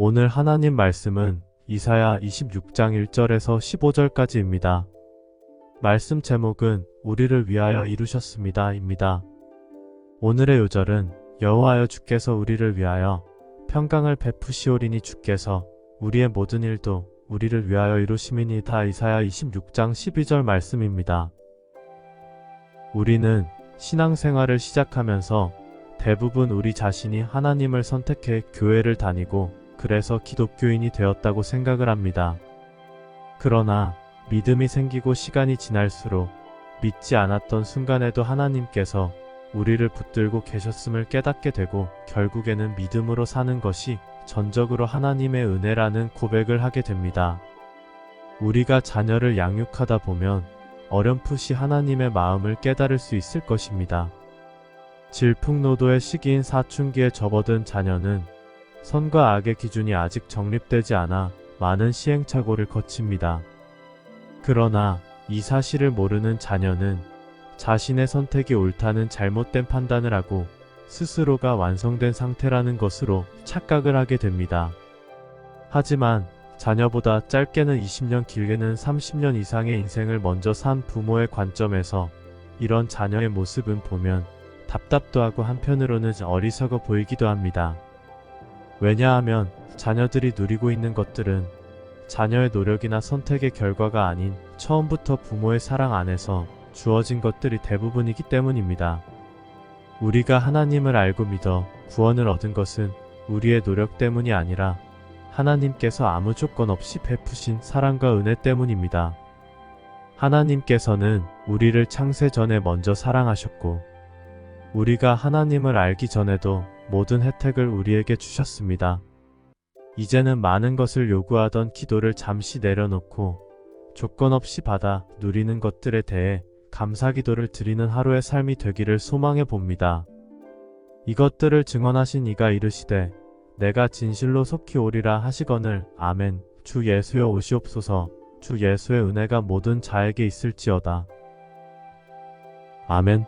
오늘 하나님 말씀은 이사야 26장 1절에서 15절까지입니다. 말씀 제목은 우리를 위하여 이루셨습니다입니다. 오늘의 요절은 여호와여 주께서 우리를 위하여 평강을 베푸시오리니 주께서 우리의 모든 일도 우리를 위하여 이루심이니다 이사야 26장 12절 말씀입니다. 우리는 신앙생활을 시작하면서 대부분 우리 자신이 하나님을 선택해 교회를 다니고 그래서 기독교인이 되었다고 생각을 합니다. 그러나 믿음이 생기고 시간이 지날수록 믿지 않았던 순간에도 하나님께서 우리를 붙들고 계셨음을 깨닫게 되고 결국에는 믿음으로 사는 것이 전적으로 하나님의 은혜라는 고백을 하게 됩니다. 우리가 자녀를 양육하다 보면 어렴풋이 하나님의 마음을 깨달을 수 있을 것입니다. 질풍노도의 시기인 사춘기에 접어든 자녀는 선과 악의 기준이 아직 정립되지 않아 많은 시행착오를 거칩니다. 그러나 이 사실을 모르는 자녀는 자신의 선택이 옳다는 잘못된 판단을 하고 스스로가 완성된 상태라는 것으로 착각을 하게 됩니다. 하지만 자녀보다 짧게는 20년 길게는 30년 이상의 인생을 먼저 산 부모의 관점에서 이런 자녀의 모습은 보면 답답도 하고 한편으로는 어리석어 보이기도 합니다. 왜냐하면 자녀들이 누리고 있는 것들은 자녀의 노력이나 선택의 결과가 아닌 처음부터 부모의 사랑 안에서 주어진 것들이 대부분이기 때문입니다. 우리가 하나님을 알고 믿어 구원을 얻은 것은 우리의 노력 때문이 아니라 하나님께서 아무 조건 없이 베푸신 사랑과 은혜 때문입니다. 하나님께서는 우리를 창세 전에 먼저 사랑하셨고, 우리가 하나님을 알기 전에도 모든 혜택을 우리에게 주셨습니다. 이제는 많은 것을 요구하던 기도를 잠시 내려놓고 조건 없이 받아 누리는 것들에 대해 감사 기도를 드리는 하루의 삶이 되기를 소망해 봅니다. 이것들을 증언하신 이가 이르시되 내가 진실로 속히 오리라 하시거늘 아멘 주 예수여 오시옵소서 주 예수의 은혜가 모든 자에게 있을지어다. 아멘